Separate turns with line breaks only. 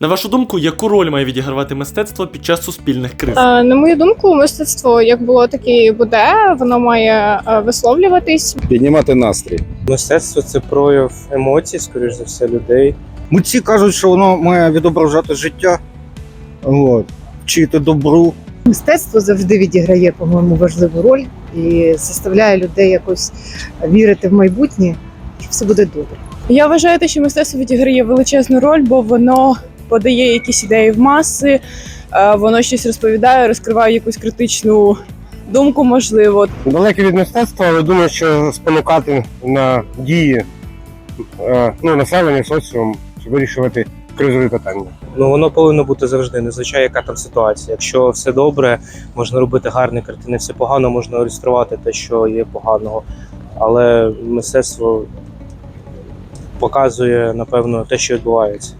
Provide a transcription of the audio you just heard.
На вашу думку, яку роль має відігравати мистецтво під час суспільних криз?
Е, На мою думку, мистецтво як було, так і буде. Воно має е, висловлюватись.
піднімати настрій.
Мистецтво це прояв емоцій, скоріш за все, людей.
Митці кажуть, що воно має відображати життя, от, вчити добру.
Мистецтво завжди відіграє, по-моєму, важливу роль і заставляє людей якось вірити в майбутнє, що все буде добре.
Я вважаю, те, що мистецтво відіграє величезну роль, бо воно подає якісь ідеї в маси, е, воно щось розповідає, розкриває якусь критичну думку, можливо.
далекий від мистецтва, але думаю, що спонукати на дії е, ну, населення, соціум, щоб вирішувати кризові питання.
Ну воно повинно бути завжди, незвичайно яка там ситуація. Якщо все добре, можна робити гарні картини, все погано, можна ілюструвати те, що є поганого. Але мистецтво показує, напевно, те, що відбувається.